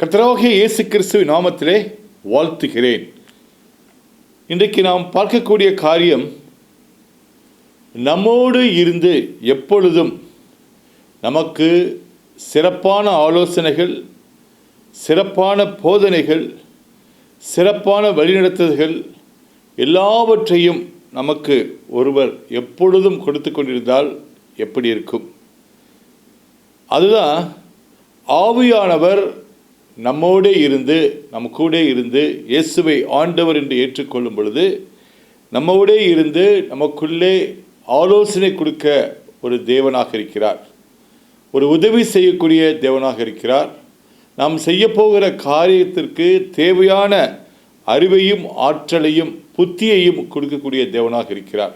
கத்தராகிய இயேசு கிறிஸ்துவ நாமத்திலே வாழ்த்துகிறேன். இன்றைக்கு நாம் பார்க்கக்கூடிய காரியம் நம்மோடு இருந்து எப்பொழுதும் நமக்கு சிறப்பான ஆலோசனைகள் சிறப்பான போதனைகள் சிறப்பான வழிநடத்துதல்கள் எல்லாவற்றையும் நமக்கு ஒருவர் எப்பொழுதும் கொடுத்து கொண்டிருந்தால் எப்படி இருக்கும்? அதுதான் ஆவியானவர் நம்மோடே இருந்து நம்ம கூட இருந்து இயேசுவை ஆண்டவர் என்று ஏற்றுக்கொள்ளும் பொழுது நம்மோடே இருந்து நமக்குள்ளே ஆலோசனை கொடுக்க ஒரு தேவனாக இருக்கிறார். ஒரு உதவி செய்யக்கூடிய தேவனாக இருக்கிறார். நாம் செய்ய போகிற காரியத்திற்கு தேவையான அறிவையும் ஆற்றலையும் புத்தியையும் கொடுக்கக்கூடிய தேவனாக இருக்கிறார்.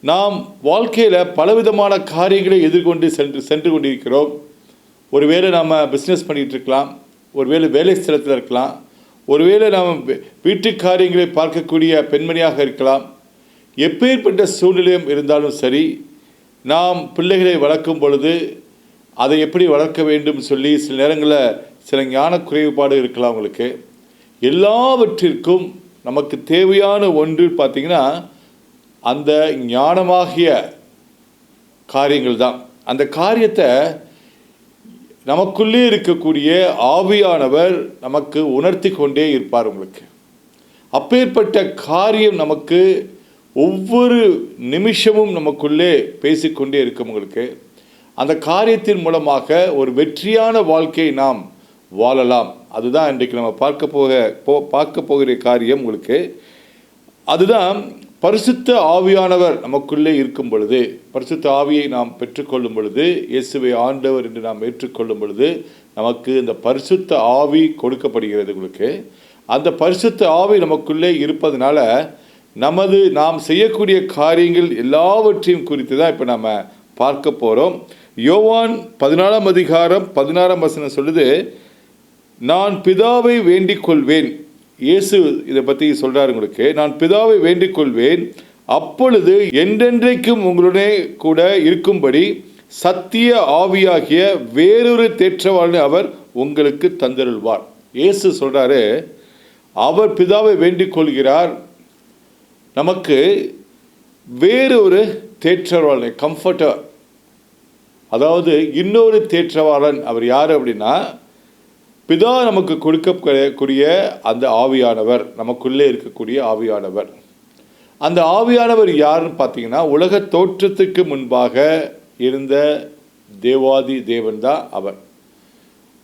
நாம் வாழ்க்கையில் பலவிதமான காரியங்களை எதிர்கொண்டு சென்று சென்று கொண்டிருக்கிறோம். ஒருவேளை நாம் பிஸ்னஸ் பண்ணிகிட்டு இருக்கலாம். ஒருவேளை வேலை ஸ்தலத்தில் இருக்கலாம். ஒருவேளை நாம் வீட்டு காரியங்களை பார்க்கக்கூடிய பெண்மணியாக இருக்கலாம். எப்பேற்பட்ட சூழ்நிலையும் இருந்தாலும் சரி நாம் பிள்ளைகளை வளர்க்கும் பொழுது அதை எப்படி வளர்க்க வேண்டும் சொல்லி சில நேரங்களில் சில ஞான குறைபாடு இருக்கலாம் உங்களுக்கு. எல்லாவற்றிற்கும் நமக்கு தேவையான ஒன்று பார்த்திங்கன்னா அந்த ஞானமாகிய காரியங்கள் தான். அந்த காரியத்தை நமக்குள்ளே இருக்கக்கூடிய ஆவியானவர் நமக்கு உணர்த்தி கொண்டே இருப்பார் உங்களுக்கு. அப்பேற்பட்ட காரியம் நமக்கு ஒவ்வொரு நிமிஷமும் நமக்குள்ளே பேசிக்கொண்டே இருக்கும் உங்களுக்கு. அந்த காரியத்தின் மூலமாக ஒரு வெற்றியான வாழ்க்கையை நாம் வாழலாம். அதுதான் இன்றைக்கு நம்ம பார்க்க போக போ பார்க்க போகிற காரியம் உங்களுக்கு. அதுதான் பரிசுத்த ஆவியானவர் நமக்குள்ளே இருக்கும் பொழுது பரிசுத்த ஆவியை நாம் பெற்றுக்கொள்ளும் பொழுது இயேசுவை ஆண்டவர் என்று நாம் ஏற்றுக்கொள்ளும் பொழுது நமக்கு இந்த பரிசுத்த ஆவி கொடுக்கப்படுகிறது உங்களுக்கு. அந்த பரிசுத்த ஆவி நமக்குள்ளே இருப்பதனால நமது நாம் செய்யக்கூடிய காரியங்கள் எல்லாவற்றையும் குறித்து தான் இப்போ நம்ம பார்க்க போகிறோம் யோவான் பதினாலாம் அதிகாரம் பதினாறாம் வசனம் சொல்லுது நான் பிதாவை வேண்டிக் கொள்வேன் இயேசு இதை பற்றி சொல்கிறார் உங்களுக்கு. நான் பிதாவை வேண்டிக் கொள்வேன் அப்பொழுது என்றென்றைக்கும் உங்களுடனே கூட இருக்கும்படி சத்திய ஆவியாகிய வேறொரு தேற்றவாளனை அவர் உங்களுக்கு தந்தருள்வார். இயேசு சொல்கிறாரு அவர் பிதாவை வேண்டிக் கொள்கிறார் நமக்கு வேறொரு தேற்றவாளனை கம்ஃபர்டர் அதாவது இன்னொரு தேற்றவாளன் அவர் யார் அப்படின்னா பிதா நமக்கு கொடுக்கக்கூடிய அந்த ஆவியானவர் நமக்குள்ளே இருக்கக்கூடிய ஆவியானவர். அந்த ஆவியானவர் யாருன்னு பார்த்தீங்கன்னா உலக தோற்றத்துக்கு முன்பாக இருந்த தேவாதி தேவன் தான் அவர்.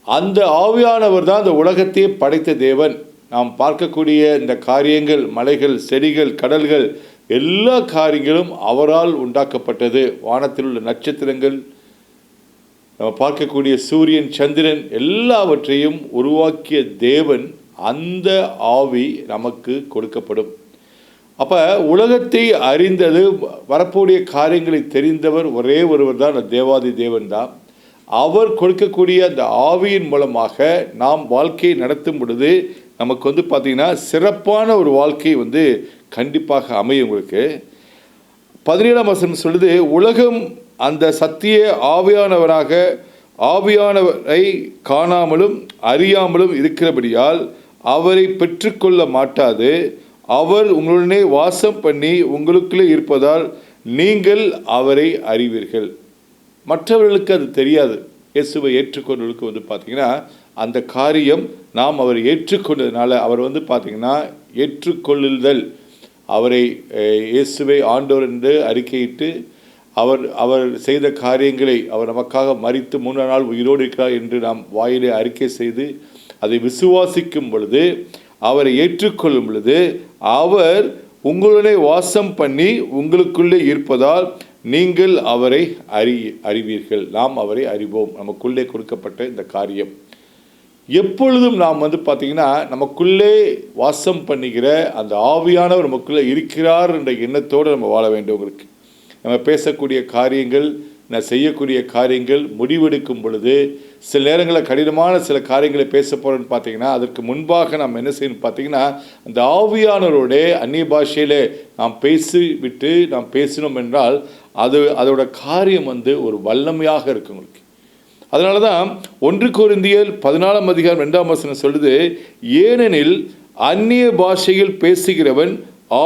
அந்த ஆவியானவர் தான் அந்த உலகத்தையே படைத்த தேவன். நாம் பார்க்கக்கூடிய இந்த காரியங்கள் மலைகள் செடிகள் கடல்கள் எல்லா காரியங்களும் அவரால் உண்டாக்கப்பட்டது. வானத்தில் உள்ள நட்சத்திரங்கள் நம்ம பார்க்கக்கூடிய சூரியன் சந்திரன் எல்லாவற்றையும் உருவாக்கிய தேவன் அந்த ஆவி நமக்கு கொடுக்கப்படும். அப்போ உலகத்தை அறிந்தது வரக்கூடிய காரியங்களை தெரிந்தவர் ஒரே ஒருவர் தான் அந்த தேவாதி தேவன் தான். அவர் கொடுக்கக்கூடிய அந்த ஆவியின் மூலமாக நாம் வாழ்க்கையை நடத்தும் பொழுது நமக்கு வந்து பார்த்திங்கன்னா சிறப்பான ஒரு வாழ்க்கை வந்து கண்டிப்பாக அமையும் உங்களுக்கு. பதினேழாம் வசனம் சொல்லுது உலகம் அந்த சத்திய ஆவியானவராக ஆவியானவரை காணாமலும் அறியாமலும் இருக்கிறபடியால் அவரை பெற்றுக்கொள்ள மாட்டாது. அவர் உங்களுடனே வாசம் பண்ணி உங்களுக்குள்ளே இருப்பதால் நீங்கள் அவரை அறிவீர்கள். மற்றவர்களுக்கு அது தெரியாது. இயேசுவை ஏற்றுக்கொண்டவர்களுக்கு வந்து பார்த்தீங்கன்னா அந்த காரியம் நாம் அவர் ஏற்றுக்கொண்டதுனால அவர் வந்து பார்த்தீங்கன்னா ஏற்றுக்கொள்ளுதல். அவரை இயேசுவை ஆண்டோர் என்று அறிக்கையிட்டு அவர் அவர் செய்த காரியங்களை அவர் நமக்காக மறித்து மூன்று நாள் உயிரோடு இருக்கிறார் என்று நாம் வாயிலே அறிக்கை செய்து அதை விசுவாசிக்கும் பொழுது அவரை ஏற்றுக்கொள்ளும் பொழுது அவர் உங்களுடனே வாசம் பண்ணி உங்களுக்குள்ளே இருப்பதால் நீங்கள் அவரை அறி அறிவீர்கள். நாம் அவரை அறிவோம். நமக்குள்ளே கொடுக்கப்பட்ட இந்த காரியம். எப்பொழுதும் நாம் வந்து பார்த்திங்கன்னா நமக்குள்ளே வாசம் பண்ணுகிற அந்த ஆவியானவர் நமக்குள்ளே இருக்கிறார் என்ற எண்ணத்தோடு நம்ம வாழ வேண்டும் உங்களுக்கு நம்ம பேசக்கூடிய காரியங்கள் நான் செய்யக்கூடிய காரியங்கள் முடிவெடுக்கும் பொழுது சில நேரங்களில் கடினமான சில காரியங்களை பேச போகிறோன்னு பார்த்தீங்கன்னா அதற்கு முன்பாக நாம் என்ன செய்யணும் பார்த்தீங்கன்னா அந்த ஆவியானவரோட அந்நிய பாஷையில் நாம் பேசிவிட்டு நாம் பேசினோம் என்றால் அது அதோட காரியம் வந்து ஒரு வல்லமையாக இருக்கும் உங்களுக்கு. அதனால தான் ஒன்று கோருந்தியல் பதினாலாம் அதிகாரம் ரெண்டாம் வசனம் சொல்லுது ஏனெனில் அந்நிய பாஷையில் பேசுகிறவன்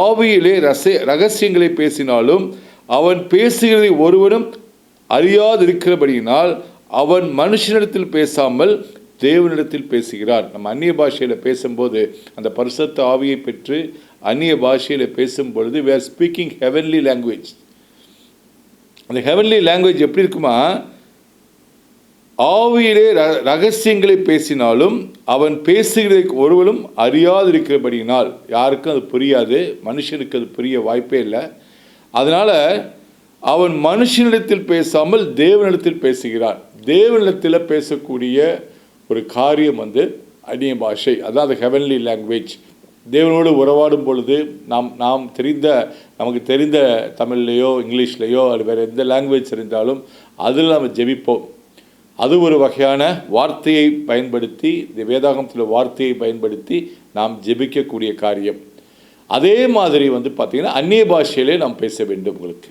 ஆவியிலே ரச ரகசியங்களை பேசினாலும் அவன் பேசுகிறதை ஒருவனும் அறியாதிருக்கிறபடியினால் அவன் மனுஷனிடத்தில் பேசாமல் தேவனிடத்தில் பேசுகிறார். நம்ம அந்நிய பாஷையில் பேசும்போது அந்த பரிசுத்த ஆவியை பெற்று அந்நிய பாஷையில் பேசும் பொழுது we are speaking heavenly language அந்த ஹெவன்லி லாங்குவேஜ் எப்படி இருக்குமா? ஆவியிலே ர- ரகசியங்களை பேசினாலும் அவன் பேசுகிறதை ஒருவரும் அறியாதிருக்கிறபடியினால். யாருக்கும் அது புரியாது மனுஷனுக்கு அது புரிய வாய்ப்பே இல்லை. அதனால் அவன் மனுஷனிடத்தில் பேசாமல் தேவனிடத்தில் பேசுகிறான். தேவனிடத்தில் பேசக்கூடிய ஒரு காரியம் வந்து அந்நிய பாஷை அதான் ஹெவன்லி லாங்குவேஜ் தேவனோடு உறவாடும் பொழுது நாம் நாம் தெரிந்த நமக்கு தெரிந்த தமிழ்லையோ இங்கிலீஷ்லேயோ அது வேறு எந்த லாங்குவேஜ் தெரிந்தாலும் அதில் நம்ம ஜெபிப்போம். அது ஒரு வகையான வார்த்தையை பயன்படுத்தி இந்த வேதாகமத்தில் வார்த்தையை பயன்படுத்தி நாம் ஜெபிக்கக்கூடிய காரியம். அதே மாதிரி வந்து பார்த்திங்கன்னா அந்நிய பாஷையிலே நாம் பேச வேண்டும் உங்களுக்கு.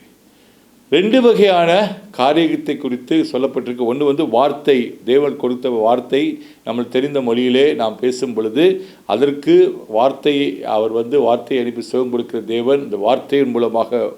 ரெண்டு வகையான காரியத்தை குறித்து சொல்லப்பட்டிருக்கு. ஒன்று வந்து வார்த்தை தேவன் கொடுத்த வார்த்தை நம்மளுக்கு தெரிந்த மொழியிலே நாம் பேசும் பொழுது அதற்கு வார்த்தை அவர் வந்து வார்த்தையை அனுப்பி சுகம் கொடுக்கிற தேவன் இந்த வார்த்தையின் மூலமாக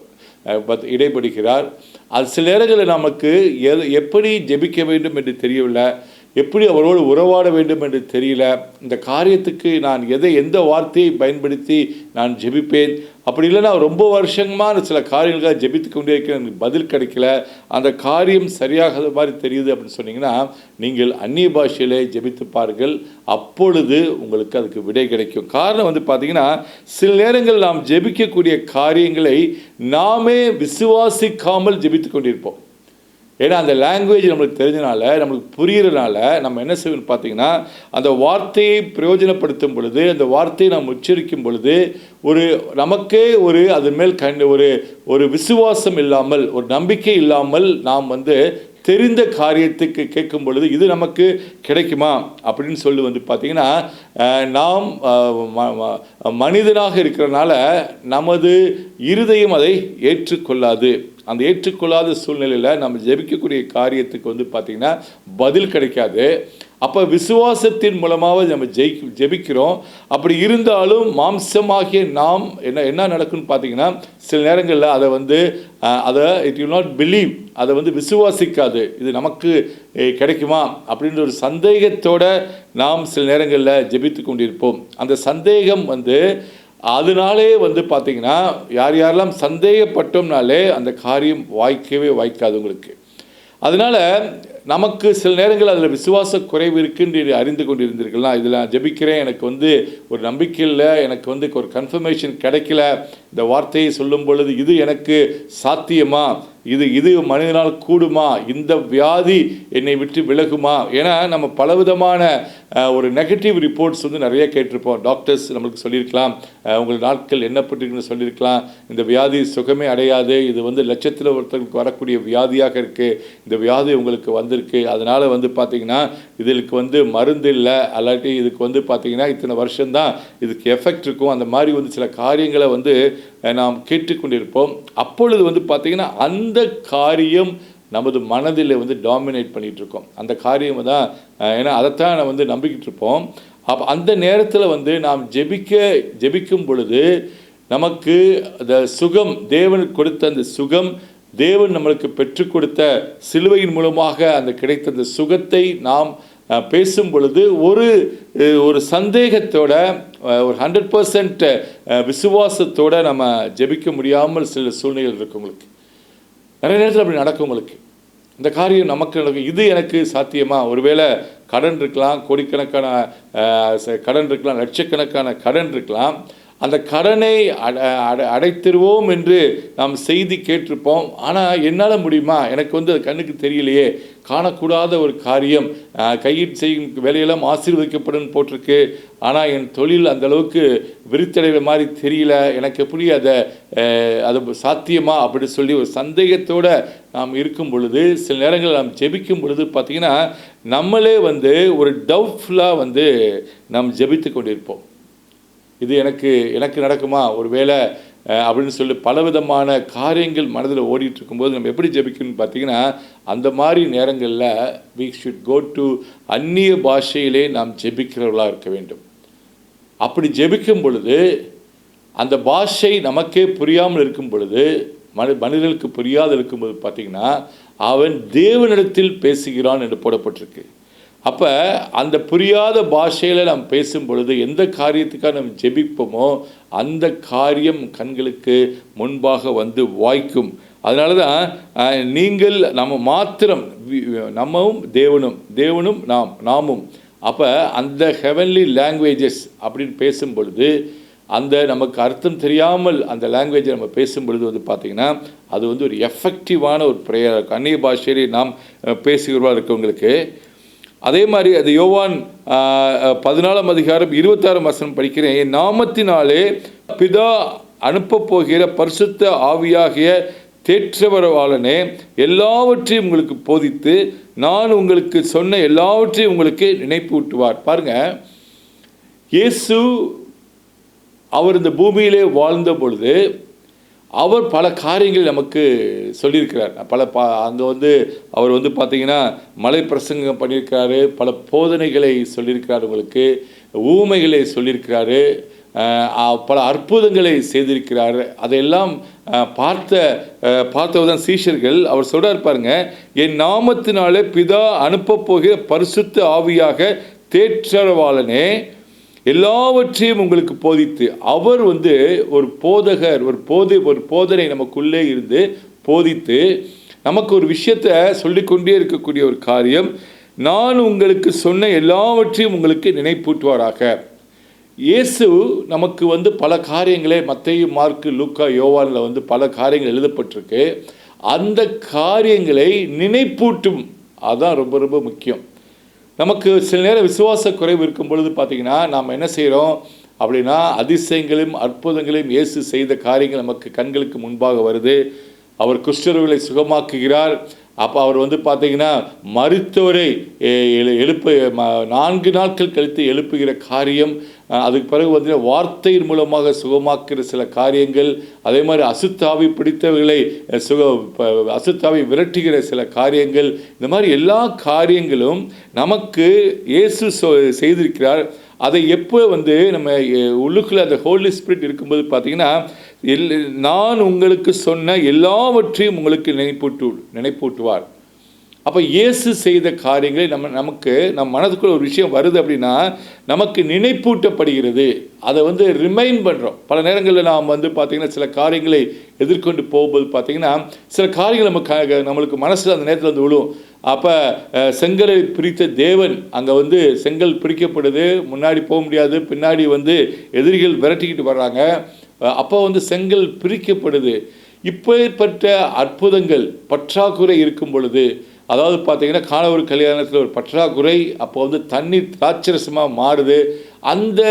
பத்- இடைப்படுகிறார். அது சில நேரங்களில் நமக்கு எது எப்படி ஜெபிக்க வேண்டும் என்று தெரியவில்லை. எப்படி அவரோடு உறவாட வேண்டும் என்று தெரியல. இந்த காரியத்துக்கு நான் எதை எந்த வார்த்தையை பயன்படுத்தி நான் ஜெபிப்பேன்? அப்படி இல்லைன்னா ரொம்ப வருஷமாக சில காரியங்களுக்காக ஜெபித்து கொண்டே இருக்க எனக்கு பதில் கிடைக்கல. அந்த காரியம் சரியாகாத மாதிரி தெரியுது அப்படின்னு சொன்னீங்கன்னா நீங்கள் அந்நிய பாஷையிலே ஜெபித்து பாருங்கள். அப்பொழுது உங்களுக்கு அதுக்கு விடை கிடைக்கும். காரணம் வந்து பார்த்தீங்கன்னா சில நேரங்கள் நாம் ஜெபிக்கக்கூடிய காரியங்களை நாமே விசுவாசிக்காமல் ஜெபித்து கொண்டிருப்போம். ஏன்னா அந்த லாங்குவேஜ் நம்மளுக்கு தெரிஞ்சனால நம்மளுக்கு புரிகிறனால நம்ம என்ன செய்யணும் பார்த்தீங்கன்னா அந்த வார்த்தையை பிரயோஜனப்படுத்தும் பொழுது அந்த வார்த்தையை நாம் உச்சரிக்கும் பொழுது ஒரு நமக்கே ஒரு அதன் மேல் கண் ஒரு ஒரு விசுவாசம் இல்லாமல் ஒரு நம்பிக்கை இல்லாமல் நாம் வந்து தெரிந்த காரியத்துக்கு கேட்கும் பொழுது இது நமக்கு கிடைக்குமா? அப்படின்னு சொல்லி வந்து பார்த்தீங்கன்னா நாம் மனிதனாக இருக்கிறனால நமது இருதயம் அதை ஏற்றுக்கொள்ளாது. அந்த ஏற்றுக்கொள்ளாத சூழ்நிலையில் நம்ம ஜெபிக்கக்கூடிய காரியத்துக்கு வந்து பார்த்திங்கன்னா பதில் கிடைக்காது. அப்போ விசுவாசத்தின் மூலமாக நம்ம ஜெயி ஜெபிக்கிறோம். அப்படி இருந்தாலும் மாம்சமாகிய நாம் என்ன என்ன நடக்கும்னு பார்த்தீங்கன்னா சில நேரங்களில் அதை வந்து அதை இட் யூ நாட் பிலீவ் அதை வந்து விசுவாசிக்காது. இது நமக்கு கிடைக்குமா? அப்படின்ற ஒரு சந்தேகத்தோடு நாம் சில நேரங்களில் ஜெபித்து கொண்டிருப்போம். அந்த சந்தேகம் வந்து அதனாலே வந்து பார்த்தீங்கன்னா யார் யாரெல்லாம் சந்தேகப்பட்டோம்னாலே அந்த காரியம் வாய்க்கவே வாய்க்காது உங்களுக்கு. அதனால் நமக்கு சில நேரங்கள் அதில் விசுவாச குறைவு இருக்குன்னு அறிந்து கொண்டிருந்தீர்கள்னா இதில் நான் ஜெபிக்கிறேன். எனக்கு வந்து ஒரு நம்பிக்கை இல்லை. எனக்கு வந்து ஒரு கன்ஃபர்மேஷன் கிடைக்கல. இந்த வார்த்தையை சொல்லும் பொழுது இது எனக்கு சாத்தியமா? இது இது மனிதனால் கூடுமா? இந்த வியாதி என்னை விட்டு விலகுமா? ஏன்னா நம்ம பலவிதமான ஒரு நெகட்டிவ் ரிப்போர்ட்ஸ் வந்து நிறைய கேட்டிருப்போம். டாக்டர்ஸ் நம்மளுக்கு சொல்லியிருக்கலாம். உங்கள் நாட்கள் என்னப்பட்டிருக்குன்னு சொல்லியிருக்கலாம். இந்த வியாதி சுகமே அடையாது. இது வந்து லட்சத்தில் ஒருத்தருக்கு வரக்கூடிய வியாதியாக இருக்குது இந்த வியாதி உங்களுக்கு வந்திருக்கு. அதனால் வந்து பார்த்திங்கன்னா இதுக்கு வந்து மருந்து இல்லை. அல்லாட்டி இதுக்கு வந்து பார்த்திங்கன்னா இத்தனை வருஷம்தான் இதுக்கு எஃபெக்ட் இருக்கும். அந்த மாதிரி வந்து சில காரியங்களை வந்து நாம் கேட்டுக்கொண்டிருப்போம். அப்பொழுது வந்து பார்த்தீங்கன்னா அந்த காரியம் நமது மனதில் வந்து டாமினேட் பண்ணிகிட்டு இருக்கோம் அந்த காரியம் தான் ஏன்னா அதைத்தான் நம்ம வந்து நம்பிக்கிட்டு இருப்போம் அப்போ அந்த நேரத்தில் வந்து நாம் ஜெபிக்க ஜெபிக்கும் பொழுது நமக்கு அந்த சுகம் தேவன் கொடுத்த அந்த சுகம் தேவன் நம்மளுக்கு பெற்றுக் கொடுத்த சிலுவையின் மூலமாக அந்த கிடைத்த அந்த சுகத்தை நாம் பேசும் பொழுது ஒரு ஒரு சந்தேகத்தோட ஒரு ஹண்ட்ரட் பர்சன்ட் விசுவாசத்தோட நம்ம ஜெபிக்க முடியாமல் சில சூழ்நிலைகள் இருக்கு உங்களுக்கு. நிறைய நேரத்தில் அப்படி நடக்கும் உங்களுக்கு. இந்த காரியம் நமக்கு நடக்கும். இது எனக்கு சாத்தியமா? ஒருவேளை கடன் இருக்கலாம் கோடிக்கணக்கான கடன் இருக்கலாம் லட்சக்கணக்கான கடன் இருக்கலாம். அந்த கடனை அட அடைத்திருவோம் என்று நாம் செய்தி கேட்டிருப்போம். ஆனால் என்னால் முடியுமா? எனக்கு வந்து அது கண்ணுக்கு தெரியலையே. காணக்கூடாத ஒரு காரியம். கையில் செய்யும் வேலையெல்லாம் ஆசீர்வதிக்கப்படும் போட்டிருக்கு. ஆனால் என் தொழில் அந்த அளவுக்கு விருத்தடைகிற மாதிரி தெரியல. எனக்கு எப்படி அதை அது சாத்தியமா? அப்படி சொல்லி ஒரு சந்தேகத்தோட நாம் இருக்கும் பொழுது சில நேரங்களில் நாம் ஜெபிக்கும் பொழுது பார்த்திங்கன்னா நம்மளே வந்து ஒரு டவுட்ஃபுல்லாக வந்து நாம் ஜெபித்து கொண்டிருப்போம். இது எனக்கு எனக்கு நடக்குமா? ஒருவேளை அப்படின்னு சொல்லி பலவிதமான காரியங்கள் மனதில் ஓடிட்டு இருக்கும்போது நம்ம எப்படி ஜெபிக்கணும்னு பார்த்தீங்கன்னா அந்த மாதிரி நேரங்களில் வி ஷுட் கோ டு அந்நிய பாஷையிலே நாம் ஜெபிக்கிறவர்களாக இருக்க வேண்டும். அப்படி ஜெபிக்கும் பொழுது அந்த பாஷை நமக்கே புரியாமல் இருக்கும் பொழுது மனி மனிதர்களுக்கு புரியாது இருக்கும்போது பார்த்தீங்கன்னா அவன் தேவனிடத்தில் பேசுகிறான் என்று போடப்பட்டிருக்கு. அப்போ அந்த புரியாத பாஷையில் நாம் பேசும் பொழுது எந்த காரியத்துக்காக நம்ம ஜெபிப்போமோ அந்த காரியம் கண்களுக்கு முன்பாக வந்து வாய்க்கும். அதனால தான் நீங்கள் நம்ம மாத்திரம் நம்மவும் தேவனும் தேவனும் நாம் நாமும். அப்போ அந்த ஹெவன்லி லாங்குவேஜஸ் அப்படின்னு பேசும் பொழுது அந்த நமக்கு அர்த்தம் தெரியாமல் அந்த லாங்குவேஜை நம்ம பேசும் பொழுது வந்து பார்த்திங்கன்னா அது வந்து ஒரு எஃபெக்டிவான ஒரு ப்ரேயர் இருக்கும். அந்நிய பாஷையிலே நாம் பேசுகிறவா இருக்கவங்களுக்கு அதே மாதிரி அது யோவான் பதினாலாம் அதிகாரம் இருபத்தாறாம் வசனம் படிக்கிறேன். என் நாமத்தினாலே பிதா அனுப்பப் போகிற பரிசுத்த ஆவியாகிய தேற்றவரவாளனே எல்லாவற்றையும் உங்களுக்கு போதித்து நான் உங்களுக்கு சொன்ன எல்லாவற்றையும் உங்களுக்கு நினைப்பு ஊட்டுவார். பாருங்க இயேசு அவர் இந்த பூமியிலே வாழ்ந்த பொழுது அவர் பல காரியங்கள் நமக்கு சொல்லியிருக்கிறார். பல பா அங்கே வந்து அவர் வந்து பார்த்தீங்கன்னா மலை பிரசங்கம் பண்ணியிருக்கிறாரு பல போதனைகளை சொல்லியிருக்கிறார் உங்களுக்கு ஊமைகளை சொல்லியிருக்கிறாரு பல அற்புதங்களை செய்திருக்கிறார். அதையெல்லாம் பார்த்த பார்த்தவர்தான் சீஷர்கள். அவர் சொல்கிறார் பாருங்க என் நாமத்தினாலே பிதா அனுப்பப் போகிற பரிசுத்த ஆவியாக தேற்றரவாளனே எல்லாவற்றையும் உங்களுக்கு போதித்து அவர் வந்து ஒரு போதகர் ஒரு போதை ஒரு போதனை நமக்குள்ளே இருந்து போதித்து நமக்கு ஒரு விஷயத்தை சொல்லிக்கொண்டே இருக்கக்கூடிய ஒரு காரியம். நான் உங்களுக்கு சொன்ன எல்லாவற்றையும் உங்களுக்கு நினைப்பூட்டுவாராக. இயேசு நமக்கு வந்து பல காரியங்களே மத்தேயு மார்க்கு லூக்கா யோவானில் வந்து பல காரியங்கள் எழுதப்பட்டிருக்கு. அந்த காரியங்களை நினைப்பூட்டும். அதான் ரொம்ப ரொம்ப முக்கியம். நமக்கு சில நேரம் விசுவாச குறைவு இருக்கும் பொழுது பார்த்தீங்கன்னா நாம் என்ன செய்கிறோம் அப்படின்னா அதிசயங்களையும் அற்புதங்களையும் இயேசு செய்த காரியங்கள் நமக்கு கண்களுக்கு முன்பாக வருது. அவர் குஷ்டர்களை சுகமாக்குகிறார். அப்போ அவர் வந்து பார்த்தீங்கன்னா மருத்துவரை எழு- எழுப்ப நான்கு நாட்கள் கழித்து எழுப்புகிற காரியம் அதுக்கு பிறகு வந்து வார்த்தையின் மூலமாக சுகமாக்குற சில காரியங்கள் அதே மாதிரி அசுத்தாவி பிடித்தவர்களை சுக அசுத்தாவி விரட்டுகிற சில காரியங்கள் இந்த மாதிரி எல்லா காரியங்களும் நமக்கு இயேசு செய்திருக்கிறார். அதை எப்போ வந்து நம்ம உள்ளுக்குள்ளே உள்ளுக்குள்ள அந்த ஹோலி ஸ்பிரிட் இருக்கும்போது பார்த்தீங்கன்னா எல் நான் உங்களுக்கு சொன்ன எல்லாவற்றையும் உங்களுக்கு நினைப்பூட்டு நினைப்பூட்டுவார். அப்போ இயேசு செய்த காரியங்களை நம்ம நமக்கு நம் மனதுக்குள்ள ஒரு விஷயம் வருது அப்படின்னா நமக்கு நினைப்பூட்டப்படுகிறது. அதை வந்து ரிமைண்ட் பண்ணுறோம் பல நேரங்களில் நாம் வந்து பார்த்திங்கன்னா சில காரியங்களை எதிர்கொண்டு போகும்போது பார்த்திங்கன்னா சில காரியங்கள் நம்ம க- நம்மளுக்கு மனசில் அந்த நேரத்தில் வந்து விழும். அப்போ செங்கலை பிரித்த தேவன் அங்கே வந்து செங்கல் பிரிக்கப்படுது. முன்னாடி போக முடியாது. பின்னாடி வந்து எதிரிகள் விரட்டிக்கிட்டு வர்றாங்க. அப்போ வந்து செங்கல் பிரிக்கப்படுது. இப்பேற்பட்ட அற்புதங்கள் பற்றாக்குறை இருக்கும் பொழுது அதாவது பார்த்தீங்கன்னா காணவர் கல்யாணத்தில் ஒரு பற்றாக்குறை அப்போ வந்து தண்ணீர் திராட்சரசமாக மாறுது. அந்த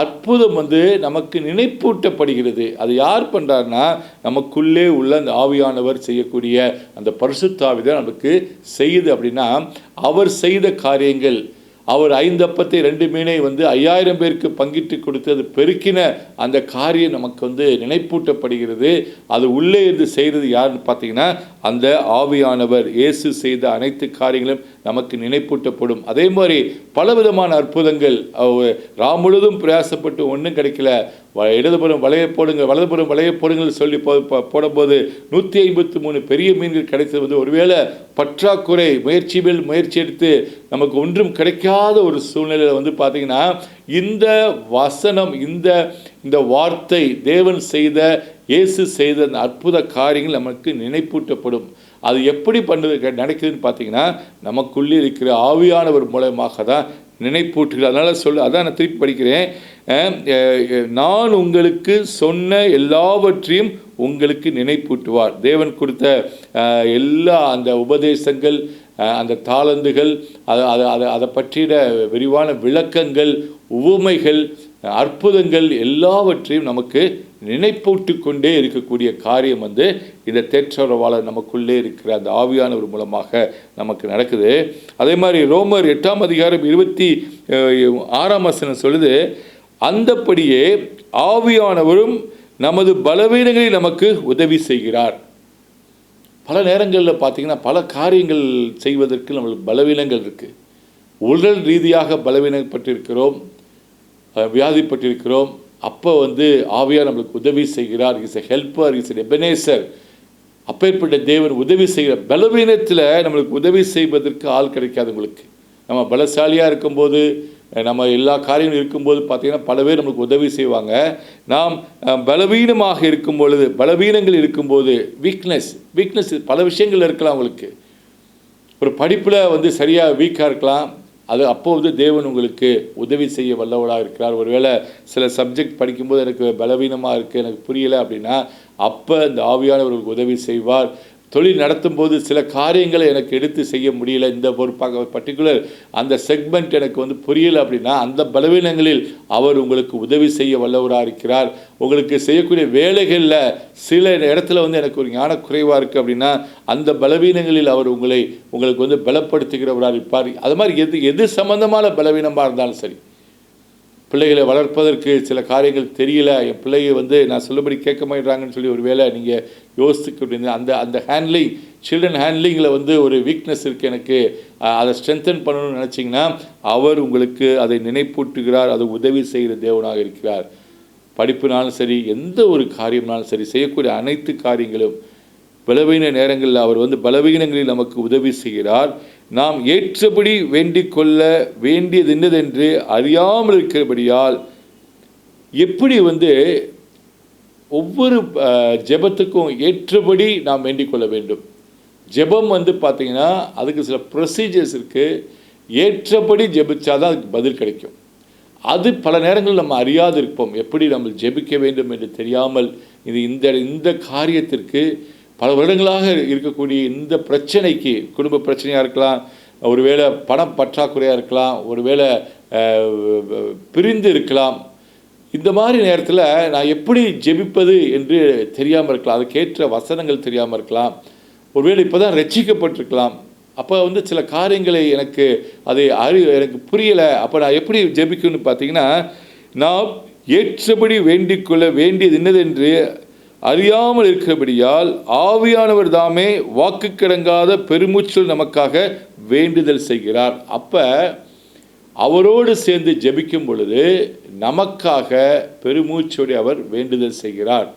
அற்புதம் வந்து நமக்கு நினைப்பூட்டப்படுகிறது. அது யார் பண்ணுறாருன்னா நமக்குள்ளே உள்ள அந்த ஆவியானவர் செய்யக்கூடிய அந்த பரிசுத்தாவி தான் நமக்கு செய்யுது அப்படின்னா அவர் செய்த காரியங்கள் அவர் ஐந்து அப்பத்தை ரெண்டு மீனை வந்து ஐயாயிரம் பேருக்கு பங்கிட்டு கொடுத்து அது பெருக்கின அந்த காரியம் நமக்கு வந்து நினைப்பூட்டப்படுகிறது. அது உள்ளே இருந்து செய்கிறது யாருன்னு பார்த்தீங்கன்னா அந்த ஆவியானவர் இயேசு செய்த அனைத்து காரியங்களும் நமக்கு நினைப்பூட்டப்படும். அதே மாதிரி பலவிதமான அற்புதங்கள் ராம் ரா முழுதும் பிரயாசப்பட்டு ஒன்றும் கிடைக்கல. இடதுபுறம் வளைய போடுங்க வலதுபுறம் வளைய போடுங்கள் சொல்லி போ போடும்போது நூற்றி ஐம்பத்து மூணு பெரிய மீன்கள் கிடைத்தது வந்து ஒருவேளை பற்றாக்குறை முயற்சி மேல் முயற்சி எடுத்து நமக்கு ஒன்றும் கிடைக்காத ஒரு சூழ்நிலையில் வந்து பார்த்தீங்கன்னா இந்த வசனம் இந்த இந்த வார்த்தை தேவன் செய்த இயேசு செய்த அந்த அற்புத காரியங்கள் நமக்கு நினைப்பூட்டப்படும். அது எப்படி பண்ணுறது நடக்குதுன்னு பார்த்தீங்கன்னா நமக்குள்ளே இருக்கிற ஆவியானவர் மூலமாக தான் நினைப்பூட்டுகள் அதனால் சொல்லு அதான் நான் திருப்பி படிக்கிறேன். Eh, eh, நான் உங்களுக்கு சொன்ன எல்லாவற்றையும் உங்களுக்கு நினைப்பூட்டுவார். தேவன் கொடுத்த eh, எல்லா அந்த உபதேசங்கள் அந்த தாளந்துகள் அதை அதை அதை அதை பற்றின விரிவான விளக்கங்கள் உவமைகள் அற்புதங்கள் எல்லாவற்றையும் நமக்கு நினைப்பூட்டு கொண்டே இருக்கக்கூடிய காரியம் வந்து இந்த தேற்றரவாளர் நமக்குள்ளே இருக்கிற அந்த ஆவியானவர் மூலமாக நமக்கு நடக்குது. அதே மாதிரி ரோமர் எட்டாம் அதிகாரம் இருபத்தி ஆறாம் வசனம் சொல்லுது அந்தப்படியே ஆவியானவரும் நமது பலவீனங்களை நமக்கு உதவி செய்கிறார். பல நேரங்களில் பார்த்தீங்கன்னா பல காரியங்கள் செய்வதற்கு நம்மளுக்கு பலவீனங்கள் இருக்குது உடல் ரீதியாக பலவீனப்பட்டிருக்கிறோம். வியாதிப்பட்டிருக்கிறோம். அப்போ வந்து ஆவியார் நம்மளுக்கு உதவி செய்கிறார். Is a helper is a Ebenezer அப்பேற்பட்ட தேவன் உதவி செய்கிற பலவீனத்தில் நம்மளுக்கு உதவி செய்வதற்கு ஆள் கிடைக்காது உங்களுக்கு. நம்ம பலசாலியாக இருக்கும்போது நம்ம எல்லா காரியங்களும் இருக்கும்போது பார்த்தீங்கன்னா பல பேர் நம்மளுக்கு உதவி செய்வாங்க. நாம் பலவீனமாக இருக்கும் பொழுது பலவீனங்கள் இருக்கும்போது வீக்னஸ் வீக்னஸ் பல விஷயங்கள் இருக்கலாம் உங்களுக்கு. ஒரு படிப்பில் வந்து சரியாக வீக்காக இருக்கலாம். அது அப்போ வந்து தேவன் உங்களுக்கு உதவி செய்ய வல்லவராக இருக்கிறார். ஒருவேளை சில சப்ஜெக்ட் படிக்கும்போது எனக்கு பலவீனமாக இருக்குது எனக்கு புரியலை அப்படின்னா அப்போ இந்த ஆவியானவர்களுக்கு உதவி செய்வார். தொழில் நடத்தும் போது சில காரியங்களை எனக்கு எடுத்து செய்ய முடியல. இந்த ஒரு பர்டிகுலர் அந்த செக்மெண்ட் எனக்கு வந்து புரியலை அப்படின்னா அந்த பலவீனங்களில் அவர் உங்களுக்கு உதவி செய்ய வல்லவராக இருக்கிறார். உங்களுக்கு செய்யக்கூடிய வேலைகளில் சில இடத்துல வந்து எனக்கு ஒரு ஞான குறைவாக இருக்குது அப்படின்னா அந்த பலவீனங்களில் அவர் உங்களை உங்களுக்கு வந்து பலப்படுத்துகிறவராக இருப்பார். அது மாதிரி எது எது சம்மந்தமான பலவீனமாக இருந்தாலும் சரி. பிள்ளைகளை வளர்ப்பதற்கு சில காரியங்கள் தெரியல. என் பிள்ளையை வந்து நான் சொல்லும்படி கேட்க மாட்டாங்கன்னு சொல்லி ஒரு வேலை நீங்கள் யோசித்துக்கிட்டு அந்த அந்த ஹேண்ட்லிங் சில்ட்ரன் ஹேண்ட்லிங்கில் வந்து ஒரு வீக்னஸ் இருக்குது எனக்கு. அதை ஸ்ட்ரென்தன் பண்ணணும்னு நினச்சிங்கன்னா அவர் உங்களுக்கு அதை நினைப்பூட்டுகிறார். அதை உதவி செய்கிற தேவனாக இருக்கிறார். படிப்புனாலும் சரி எந்த ஒரு காரியம்னாலும் சரி செய்யக்கூடிய அனைத்து காரியங்களும் பலவீன நேரங்களில் அவர் வந்து பலவீனங்களில் நமக்கு உதவி செய்கிறார். நாம் ஏற்றபடி வேண்டிக் கொள்ள வேண்டியது என்னதென்று அறியாமல் இருக்கிறபடியால் எப்படி வந்து ஒவ்வொரு ஜெபத்துக்கும் ஏற்றபடி நாம் வேண்டிக் கொள்ள வேண்டும். ஜெபம் வந்து பார்த்தீங்கன்னா அதுக்கு சில ப்ரொசீஜர்ஸ் இருக்குது ஏற்றபடி ஜெபிச்சாதான் அதுக்கு பதில் கிடைக்கும். அது பல நேரங்களில் நம்ம அறியாது இருப்போம் எப்படி நம்ம ஜெபிக்க வேண்டும் என்று தெரியாமல் இது இந்த இந்த காரியத்திற்கு பல வருடங்களாக இருக்கக்கூடிய இந்த பிரச்சனைக்கு குடும்ப பிரச்சனையாக இருக்கலாம் ஒருவேளை பணம் பற்றாக்குறையாக இருக்கலாம் ஒருவேளை பிரிந்து இருக்கலாம். இந்த மாதிரி நேரத்தில் நான் எப்படி ஜெபிப்பது என்று தெரியாமல் இருக்கலாம் அதுக்கேற்ற வசனங்கள் தெரியாமல் இருக்கலாம். ஒருவேளை இப்போ தான் ரட்சிக்கப்பட்டிருக்கலாம். அப்போ வந்து சில காரியங்களை எனக்கு அதை அறி எனக்கு புரியலை. அப்போ நான் எப்படி ஜெபிக்கணும்னு பார்த்தீங்கன்னா நான் ஏற்றபடி வேண்டிக் கொள்ள வேண்டியது என்னதென்று அறியாமல் இருக்கிறபடியால் ஆவியானவர் தாமே வாக்கு கிடங்காத பெருமூச்சல் நமக்காக வேண்டுதல் செய்கிறார். அப்போ அவரோடு சேர்ந்து ஜெபிக்கும் பொழுது நமக்காக பெருமூச்சோடு அவர் வேண்டுதல் செய்கிறார்.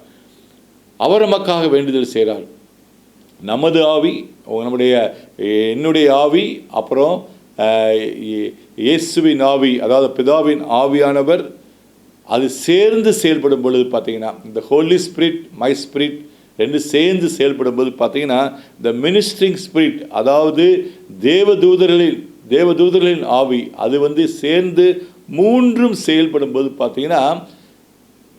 அவர் நமக்காக வேண்டுதல் செய்கிறார். நமது ஆவி நம்முடைய என்னுடைய ஆவி அப்புறம் இயேசுவின் ஆவி அதாவது பிதாவின் ஆவியானவர் அது சேர்ந்து செயல்படும் பொழுது பார்த்தீங்கன்னா இந்த ஹோலி ஸ்பிரிட் மை ஸ்பிரிட் ரெண்டு சேர்ந்து செயல்படும் போது பார்த்தீங்கன்னா இந்த மினிஸ்ட்ரிங் ஸ்பிரிட் அதாவது தேவதூதர்களின் தேவதூதர்களின் ஆவி அது வந்து சேர்ந்து மூன்றும் செயல்படும் போது பார்த்தீங்கன்னா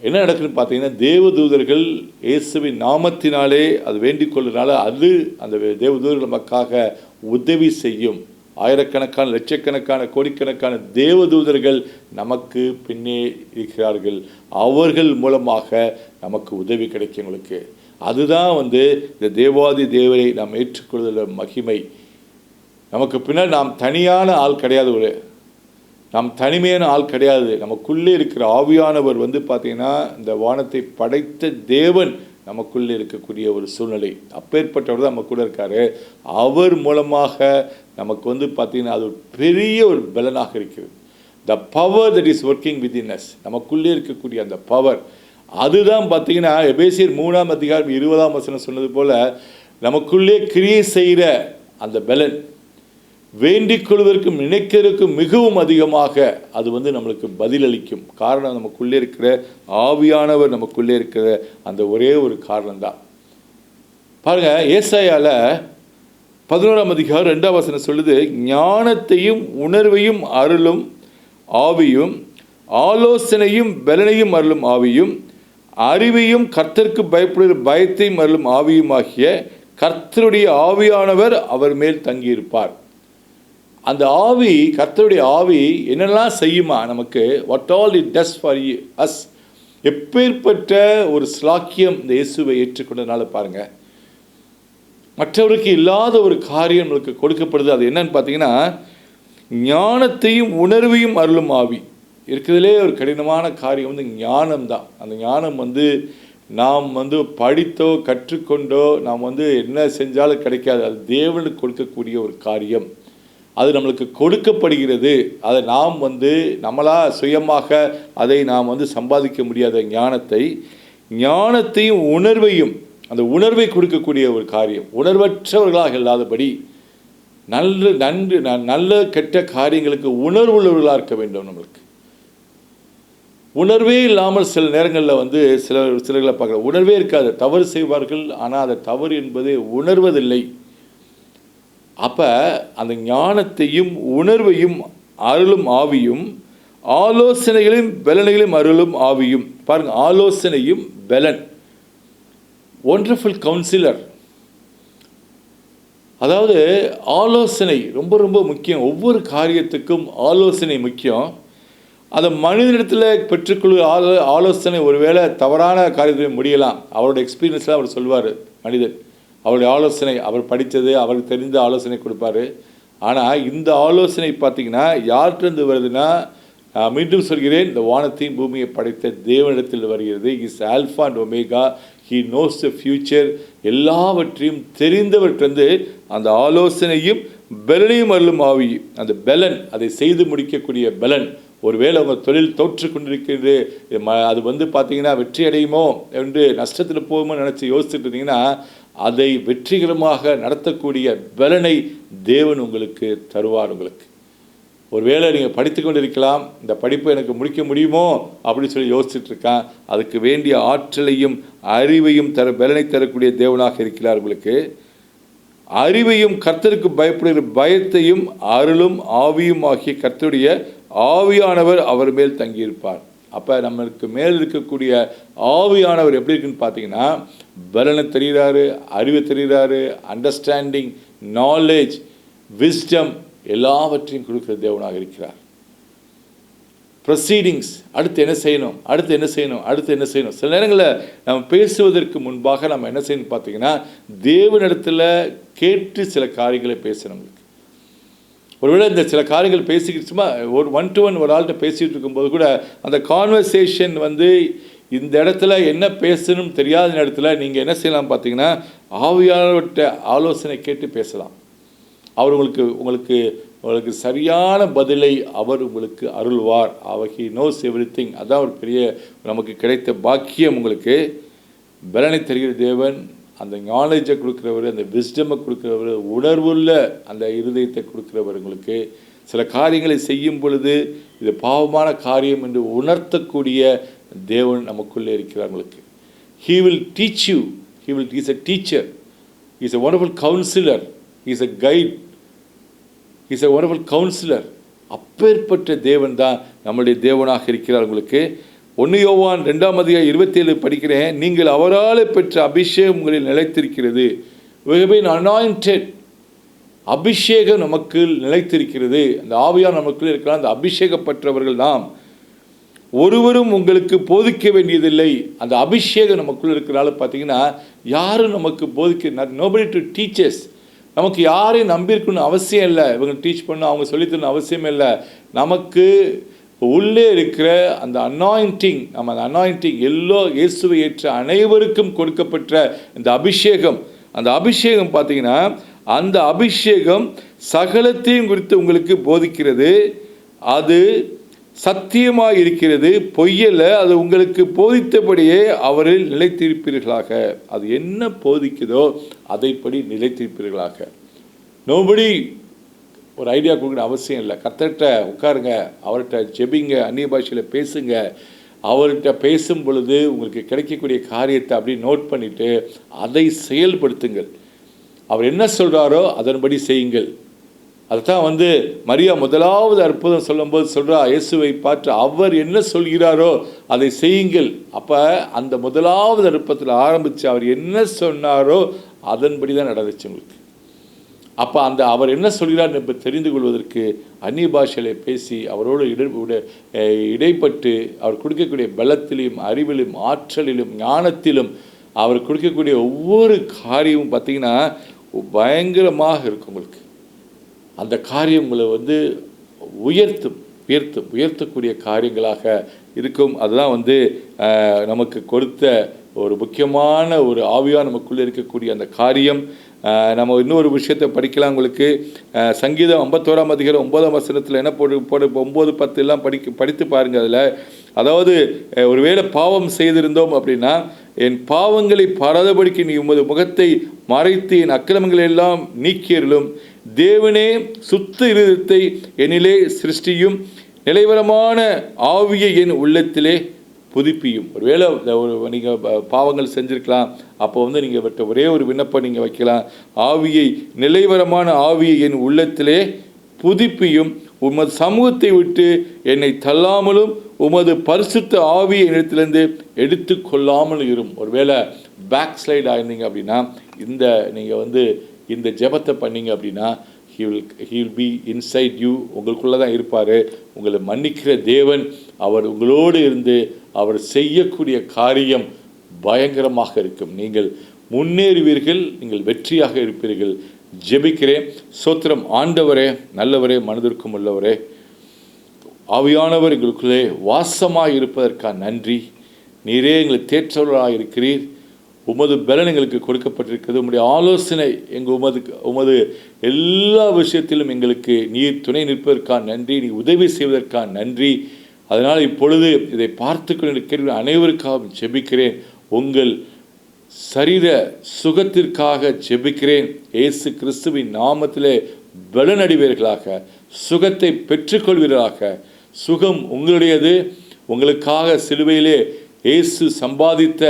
என்ன நடக்குதுன்னு பார்த்தீங்கன்னா தேவதூதர்கள் இயேசுவின் நாமத்தினாலே அது வேண்டிக் அது அந்த தேவதூதர்கள் நமக்காக உதவி செய்யும். ஆயிரக்கணக்கான லட்சக்கணக்கான கோடிக்கணக்கான தேவதூதர்கள் நமக்கு பின்னே இருக்கிறார்கள். அவர்கள் மூலமாக நமக்கு உதவி கிடைக்கும் எங்களுக்கு அதுதான் வந்து இந்த தேவாதி தேவரை நாம் ஏற்றுக்கொள்வதில் மகிமை. நமக்கு பின்னால் நாம் தனியான ஆள் கிடையாது ஒரு. நாம் தனிமையான ஆள் கிடையாது. நமக்குள்ளே இருக்கிற ஆவியானவர் வந்து பார்த்தீங்கன்னா இந்த வானத்தை படைத்த தேவன் நமக்குள்ளே இருக்கக்கூடிய ஒரு சூழ்நிலை. அப்பேற்பட்டவர் தான் நம்ம கூட இருக்கார். அவர் மூலமாக நமக்கு வந்து பார்த்திங்கன்னா அது ஒரு பெரிய ஒரு பலனாக இருக்கிறது. The power that is working with us நமக்குள்ளே இருக்கக்கூடிய அந்த பவர் அதுதான் பார்த்தீங்கன்னா எபேசியர் மூணாம் அதிகாரம் இருபதாம் வசனம் சொன்னது போல் நமக்குள்ளே கிரியை செய்கிற அந்த பலன். வேண்டிக் கொள்வதற்கும் நினைக்கிறதுக்கும் மிகவும் அதிகமாக அது வந்து நம்மளுக்கு பதிலளிக்கும். காரணம் நமக்குள்ளே இருக்கிற ஆவியானவர் நமக்குள்ளே இருக்கிற அந்த ஒரே ஒரு காரணம்தான். பாருங்க ஏசாயால் பதினோராம் அதிகாரம் ரெண்டாம் வசனம் சொல்லுது ஞானத்தையும் உணர்வையும் அருளும் ஆவியும் ஆலோசனையும் பலனையும் அருளும் ஆவியும் அறிவையும் கர்த்தருக்கு பயப்படுகிற பயத்தையும் அருளும் ஆவியும் ஆகிய கர்த்தருடைய ஆவியானவர் அவர் மேல் தங்கியிருப்பார். அந்த ஆவி கர்த்தருடைய ஆவி என்னெல்லாம் செய்யுமா நமக்கு? What all it does for you us எப்பேற்பட்ட ஒரு ஸ்லாக்கியம் இந்த இயேசுவை ஏற்றுக்கொண்டதுனால பாருங்கள் மற்றவருக்கு இல்லாத ஒரு காரியம் நம்மளுக்கு கொடுக்கப்படுது. அது என்னன்னு பார்த்தீங்கன்னா ஞானத்தையும் உணர்வையும் அருளும் ஆவி. இருக்கிறதுலே ஒரு கடினமான காரியம் வந்து ஞானம் தான். அந்த ஞானம் வந்து நாம் வந்து படித்தோ கற்றுக்கொண்டோ நாம் வந்து என்ன செஞ்சாலும் கிடைக்காது. அது தேவனுக்கு கொடுக்கக்கூடிய ஒரு காரியம். அது நம்மளுக்கு கொடுக்கப்படுகிறது. அதை நாம் வந்து நம்மளாக சுயமாக அதை நாம் வந்து சம்பாதிக்க முடியாத ஞானத்தை ஞானத்தையும் உணர்வையும் அந்த உணர்வை கொடுக்கக்கூடிய ஒரு காரியம். உணர்வற்றவர்களாக இல்லாதபடி நல்ல நன்று நல்ல கெட்ட காரியங்களுக்கு உணர்வுள்ளவர்களாக இருக்க வேண்டும் நம்மளுக்கு. உணர்வே இல்லாமல் சில நேரங்களில் வந்து சில சிலர்களை பார்க்குற உணர்வே இருக்காது. தவறு செய்வார்கள் ஆனால் அதை தவறு என்பதை உணர்வதில்லை. அப்போ அந்த ஞானத்தையும் உணர்வையும் அருளும் ஆவியும் ஆலோசனைகளையும் பலனைகளையும் அருளும் ஆவியும். பாருங்கள் ஆலோசனையும் பலன். ஒண்டர்ஃபுல் கவுன்சிலர் அதாவது ஆலோசனை ரொம்ப ரொம்ப முக்கியம். ஒவ்வொரு காரியத்துக்கும் ஆலோசனை முக்கியம். அந்த மனிதனிடத்தில் பெற்றுக்கொள்ள ஆலோ ஆலோசனை ஒருவேளை தவறான காரியத்தில் முடியலாம். அவரோட எக்ஸ்பீரியன்ஸில் அவர் சொல்வார் மனிதன். அவருடைய ஆலோசனை அவர் படித்தது அவருக்கு தெரிந்த ஆலோசனை கொடுப்பாரு. ஆனால் இந்த ஆலோசனை பார்த்தீங்கன்னா யார்கிட்டருந்து வருதுன்னா நான் மீண்டும் சொல்கிறேன் இந்த வானத்தையும் பூமியை படைத்த தேவனிடத்தில் வருகிறது. Is Alpha and Omega he knows the future எல்லாவற்றையும் தெரிந்தவற்றிருந்து அந்த ஆலோசனையும் பலனையும் அருளும் ஆவி. அந்த பலன் அதை செய்து முடிக்கக்கூடிய பலன். ஒருவேளை உங்கள் தொழில் தோற்று கொண்டிருக்கிறது ம- அது வந்து பார்த்தீங்கன்னா வெற்றி அடையுமோ என்று நஷ்டத்தில் போகுமோ நினச்சி யோசிச்சுட்டு இருந்தீங்கன்னா அதை வெற்றிகரமாக நடத்தக்கூடிய பலனை தேவன் உங்களுக்கு தருவார் உங்களுக்கு. ஒருவேளை நீங்கள் படித்து கொண்டிருக்கலாம் இந்த படிப்பை எனக்கு முடிக்க முடியுமோ அப்படின்னு சொல்லி யோசிச்சுட்டு இருக்கான் அதுக்கு வேண்டிய ஆற்றலையும் அறிவையும் தர பலனை தரக்கூடிய தேவனாக இருக்கிறார் உங்களுக்கு. அறிவையும் கர்த்தருக்கு பயப்படுகிற பயத்தையும் அருளும் ஆவியும் ஆகிய கர்த்தருடைய ஆவியானவர் அவர் மேல் தங்கியிருப்பார். அப்போ நம்மளுக்கு மேல் இருக்கக்கூடிய ஆவியானவர் எப்படி இருக்குன்னு பார்த்தீங்கன்னா பலனை தெரிகிறாரு அறிவை தெரிகிறாரு அண்டர்ஸ்டாண்டிங் நாலேஜ் விஸ்டம் எல்லாவற்றையும் கொடுக்கிற தேவனாக இருக்கிறார். ப்ரொசீடிங்ஸ் அடுத்து என்ன செய்யணும் அடுத்து என்ன செய்யணும் அடுத்து என்ன செய்யணும். சில நேரங்களில் நம்ம பேசுவதற்கு முன்பாக நம்ம என்ன செய்யணும் பார்த்தீங்கன்னா தேவனிடத்தில் கேட்டு சில காரியங்களை பேசணும் ஒருவேளை இந்த சில காரியங்கள் பேசிக்கிட்டு சும்மா ஒரு ஒன் டு ஒன் ஒரு ஆள்கிட்ட பேசிகிட்டு இருக்கும்போது கூட அந்த கான்வர்சேஷன் வந்து இந்த இடத்துல என்ன பேசணும் தெரியாத இடத்துல நீங்கள் என்ன செய்யலாம் பார்த்தீங்கன்னா ஆவியாளர்கிட்ட ஆலோசனை கேட்டு பேசலாம். அவர் உங்களுக்கு உங்களுக்கு உங்களுக்கு சரியான பதிலை அவர் உங்களுக்கு அருள்வார். அவர் ஹி நோஸ் எவ்ரி திங் அதான் ஒரு பெரிய நமக்கு கிடைத்த பாக்கியம் உங்களுக்கு. பலனை தெரிகிற தேவன் அந்த நாலேஜை கொடுக்குறவர் அந்த விஸ்டமை கொடுக்குறவர் உணர்வுள்ள அந்த இருதயத்தை கொடுக்குறவர் உங்களுக்கு. சில காரியங்களை செய்யும் பொழுது இது பாவமான காரியம் என்று உணர்த்தக்கூடிய தேவன் நமக்குள்ளே இருக்கிறார் உங்களுக்கு. He will teach you he will is a teacher is a wonderful counsellor is a guide is a wonderful counsellor அப்பேற்பட்ட தேவன் தான் நம்முடைய தேவனாக இருக்கிறார் உங்களுக்கு. ஒன்று யோவான் ரெண்டாம் அதிகாரம் இருபத்தேழு படிக்கிறேன். நீங்கள் அவரால் பெற்ற அபிஷேகம் உங்களில் நிலைத்திருக்கிறது. அனாயிண்டட் அபிஷேகம் நமக்கு நிலைத்திருக்கிறது. அந்த ஆவியார் நமக்குள் இருக்கிற அந்த அபிஷேகப்பட்டவர்கள் நாம். ஒருவரும் உங்களுக்கு போதிக்க வேண்டியதில்லை. அந்த அபிஷேகம் நமக்குள்ள இருக்கிறனால பார்த்தீங்கன்னா யாரும் நமக்கு போதிக்க நோபடி டு டீச்சர்ஸ் நமக்கு யாரையும் நம்பியிருக்கணும்னு அவசியம் இல்லை. இவங்க டீச் பண்ண அவங்க சொல்லித்தரணும் அவசியம் இல்லை. நமக்கு உள்ளே இருக்கிற அந்த அனாயிண்டிங் நம்ம அந்த அனாயிண்டிங் எல்லோ இயேசுவை ஏற்ற அனைவருக்கும் கொடுக்கப்பட்ட இந்த அபிஷேகம். அந்த அபிஷேகம் பார்த்தீங்கன்னா அந்த அபிஷேகம் சகலத்தையும் குறித்து உங்களுக்கு போதிக்கிறது. அது சத்தியமாக இருக்கிறது பொய்யல அது உங்களுக்கு போதித்தபடியே அவரில் நிலைத்திருப்பீர்களாக. அது என்ன போதிக்குதோ அதைப்படி நிலைத்திருப்பீர்களாக. நோபடி ஒரு ஐடியா கொடுக்கணும் அவசியம் இல்லை. கர்த்தர்கிட்ட உட்காருங்க அவர்கிட்ட ஜெபிங்க அந்நிய பாஷையில் பேசுங்க. அவர்கிட்ட பேசும் பொழுது உங்களுக்கு கிடைக்கக்கூடிய காரியத்தை அப்படி நோட் பண்ணிவிட்டு அதை செயல்படுத்துங்கள். அவர் என்ன சொல்கிறாரோ அதன்படி செய்யுங்கள். அதுதான் வந்து மரியா முதலாவது அற்புதம் சொல்லும்போது சொல்கிறா இயேசுவை பார்த்து அவர் என்ன சொல்கிறாரோ அதை செய்யுங்கள். அப்போ அந்த முதலாவது அற்புதத்தில் ஆரம்பித்து அவர் என்ன சொன்னாரோ அதன்படி தான் நடந்துச்சு உங்களுக்கு. அப்போ அந்த அவர் என்ன சொல்கிறார் என்று தெரிந்து கொள்வதற்கு அந்நிய பாஷையில பேசி அவரோடு இடை இடைப்பட்டு அவர் கொடுக்கக்கூடிய பலத்திலும் அறிவிலும் ஆற்றலிலும் ஞானத்திலும் அவர் கொடுக்கக்கூடிய ஒவ்வொரு காரியமும் பார்த்தீங்கன்னா பயங்கரமாக இருக்கும் உங்களுக்கு. அந்த காரியங்களை வந்து உயர்த்தும் உயர்த்தும் உயர்த்தக்கூடிய காரியங்களாக இருக்கும். அதுதான் வந்து நமக்கு கொடுத்த ஒரு முக்கியமான ஒரு ஆவியாக நமக்குள்ளே இருக்கக்கூடிய அந்த காரியம். நம்ம இன்னொரு விஷயத்தை படிக்கலாம் உங்களுக்கு. சங்கீதம் ஐம்பத்தோராம் அதிகாரம் ஒன்பதாம் வசனத்தில் என்ன போடு போடு ஒம்பது பத்து எல்லாம் படிக்க படித்து பாருங்கள் அதில். அதாவது ஒருவேளை பாவம் செய்திருந்தோம் அப்படின்னா என் பாவங்களை பராதபடிக்கு நீ உமது முகத்தை மறைத்து என் அக்கிரமங்களை எல்லாம் நீக்கியருளும். தேவனே சுத்த இருதத்தை என்னிலே சிருஷ்டியும் நிலைவரமான ஆவியை என் உள்ளத்திலே புதுப்பியும். ஒருவேளை ஒரு நீங்கள் பாவங்கள் செஞ்சுருக்கலாம். அப்போ வந்து நீங்கள் விட்ட ஒரே ஒரு விண்ணப்பம் நீங்கள் வைக்கலாம். ஆவியை நிலைவரமான ஆவியை என் உள்ளத்திலே புதுப்பியும் உமது சமூகத்தை விட்டு என்னை தள்ளாமலும் உமது பரிசுத்த ஆவியை இடத்திலிருந்து எடுத்து கொள்ளாமல் இரும். ஒருவேளை பேக் ஸ்லைட் ஆயிருந்தீங்க அப்படின்னா இந்த நீங்கள் வந்து இந்த ஜெபத்தை பண்ணிங்க அப்படின்னா he will he will be inside you உங்களுக்குள்ளே தான் இருப்பார். உங்களை மன்னிக்கிற தேவன் அவர் உங்களோடு இருந்து அவர் செய்யக்கூடிய காரியம் பயங்கரமாக இருக்கும். நீங்கள் முன்னேறுவீர்கள் நீங்கள் வெற்றியாக இருப்பீர்கள். ஜெபிக்கிறேன். சோத்திரம் ஆண்டவரே நல்லவரே மனதிற்கும் உள்ளவரே ஆவியானவர் எங்களுக்குள்ளே வாசமாக இருப்பதற்காக நன்றி. நீரே எங்களுக்கு தேற்றவர்களாக இருக்கிறீர் உமது பலன் எங்களுக்கு கொடுக்கப்பட்டிருக்கிறது. உம்முடைய ஆலோசனை எங்கள் உமது உமது எல்லா விஷயத்திலும் எங்களுக்கு நீர் துணை நிற்பதற்காக நன்றி நீ உதவி செய்வதற்காக நன்றி. அதனால் இப்பொழுது இதை பார்த்து கொண்டிருக்கிற அனைவருக்காகவும் ஜெபிக்கிறேன். உங்கள் சரீர சுகத்திற்காக ஜெபிக்கிறேன். இயேசு கிறிஸ்துவின் நாமத்திலே பலனடைவீர்களாக. சுகத்தை பெற்றுக்கொள்வீர்களாக. சுகம் உங்களுடையது. உங்களுக்காக சிலுவையிலே இயேசு சம்பாதித்த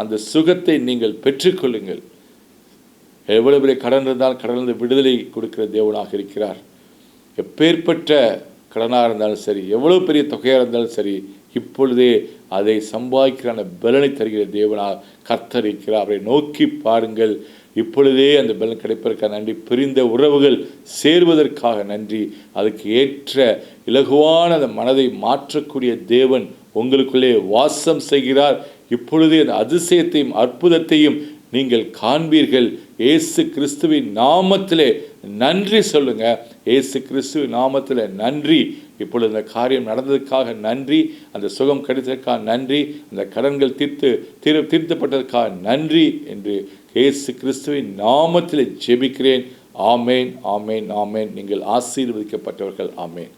அந்த சுகத்தை நீங்கள் பெற்றுக்கொள்ளுங்கள். எவ்வளவு பெரிய கடன் இருந்தால் கடலிருந்து விடுதலை கொடுக்கிற தேவனாக இருக்கிறார். எப்பேற்பட்ட கடனாக இருந்தாலும் சரி எவ்வளவு பெரிய தொகையாக இருந்தாலும் சரி இப்பொழுதே அதை சம்பாதிக்கிறான பலனை தருகிற தேவனாக கர்த்தர் இருக்கிறார். அவரை நோக்கி பாருங்கள். இப்பொழுதே அந்த பலன் கிடைப்பதற்காக நன்றி. பிரிந்த உறவுகள் சேர்வதற்காக நன்றி. அதுக்கு ஏற்ற இலகுவான அந்த மனதை மாற்றக்கூடிய தேவன் உங்களுக்குள்ளே வாசம் செய்கிறார். இப்பொழுதே அந்த அதிசயத்தையும் அற்புதத்தையும் நீங்கள் காண்பீர்கள். இயேசு கிறிஸ்துவின் நாமத்திலே நன்றி சொல்லுங்க. ஏசு கிறிஸ்துவின் நாமத்தில் நன்றி. இப்பொழுது இந்த காரியம் நடந்ததுக்காக நன்றி. அந்த சுகம் கிடைத்ததற்காக நன்றி. அந்த கடன்கள் தீர்த்து தீர் தீர்த்தப்பட்டதற்காக நன்றி என்று இயேசு கிறிஸ்துவின் நாமத்தில் ஜெபிக்கிறேன். ஆமேன் ஆமேன் ஆமேன். நீங்கள் ஆசீர்வதிக்கப்பட்டவர்கள். ஆமேன்.